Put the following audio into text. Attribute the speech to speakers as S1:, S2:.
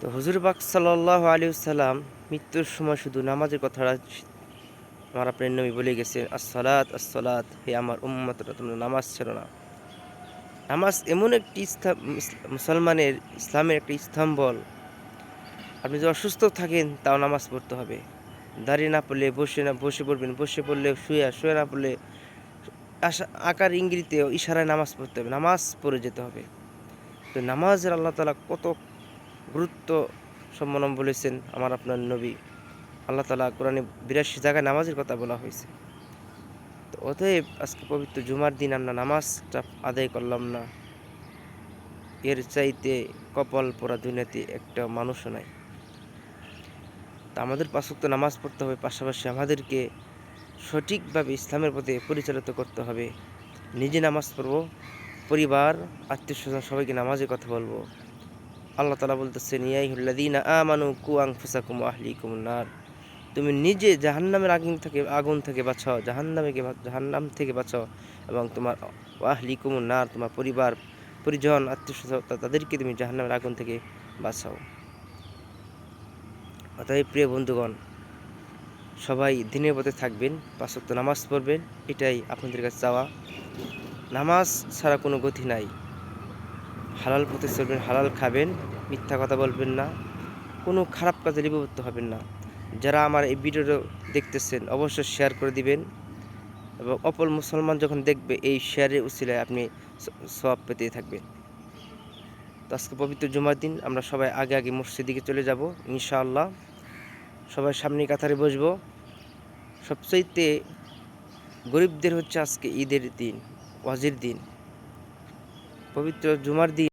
S1: তো হুজুর পাক সাল্লাহ আলী সাল্লাম মৃত্যুর সময় শুধু নামাজের কথাটা আমার আপনার নবী বলে গেছেন আসসালাত আসসালাত, হে আমার উম্মতরা, তোমরা নামাজ ছিল না। নামাজ এমন একটি মুসলমানের, ইসলামের একটি স্তম্ভল। আপনি যদি অসুস্থ থাকেন, তাও নামাজ পড়তে হবে। দাঁড়িয়ে না পড়লে, বসে না, বসে পড়বেন, বসে পড়লে, শুয়ে শুয়ে না পড়লে আশা, আকার ইঙ্গিতে ইশারায় নামাজ পড়তে হবে, নামাজ পড়ে যেতে হবে। তো নামাজের আল্লাহ তালা কত গুরুত্ব সম্মান বলেছেন আমার আপনার নবী। আল্লাহ তালা কোরআনে বিরাশি জায়গায় নামাজের কথা বলা হয়েছে। তো অতএব আজকে পবিত্র জুমার দিন, আমরা নামাজটা আদায় করলাম না। এর চাইতে কপাল পরা দুনিয়াতে একটা মানুষও নাই। তা আমাদের পাশক্ত নামাজ পড়তে হবে, পাশাপাশি আমাদেরকে সঠিকভাবে ইসলামের পথে পরিচালিত করতে হবে। নিজে নামাজ পড়ব, পরিবার, আত্মীয় স্বজন সবাইকে নামাজের কথা বলব। আল্লাহ তালা বলতেছেন ইয়াইহুল্লাদিনা আমানু কু আংফুসাকুম আহলিকুম নার। তুমি নিজে জাহান্নামের আগুন থেকে আগুন থেকে বাঁচাও, জাহান্নামে জাহান্নাম থেকে বাঁচাও এবং তোমার আহলিকুম নার, তোমার পরিবার, পরিজন আত্মীয় তাদেরকে তুমি জাহান্নামের আগুন থেকে বাঁচাও। অতএব প্রিয় বন্ধুগণ, সবাই দিনের পথে থাকবেন পাঁচক্ত নামাজ পড়বেন, এটাই আপনাদের কাছে চাওয়া। নামাজ ছাড়া কোনো গতি নাই। হালাল পথে চলবেন, হালাল খাবেন, মিথ্যা কথা বলবেন না, কোনো খারাপ কাজে লিপিবদ্ধ হবেন না। যারা আমার এই ভিডিওটা দেখতেছেন, অবশ্যই শেয়ার করে দিবেন এবং অপর মুসলমান যখন দেখবে, এই শেয়ারের উচিলায় আপনি সব পেতে থাকবেন। তো আজকে পবিত্র জুমার দিন, আমরা সবাই আগে আগে মসজিদ দিকে চলে যাব, ইনশাআল্লাহ। সবাই সামনে কাতারে বসবো। সবচাইতে গরিবদের হচ্ছে আজকে ঈদের দিন, ওয়াজির দিন। পবিত্র জুমার দিন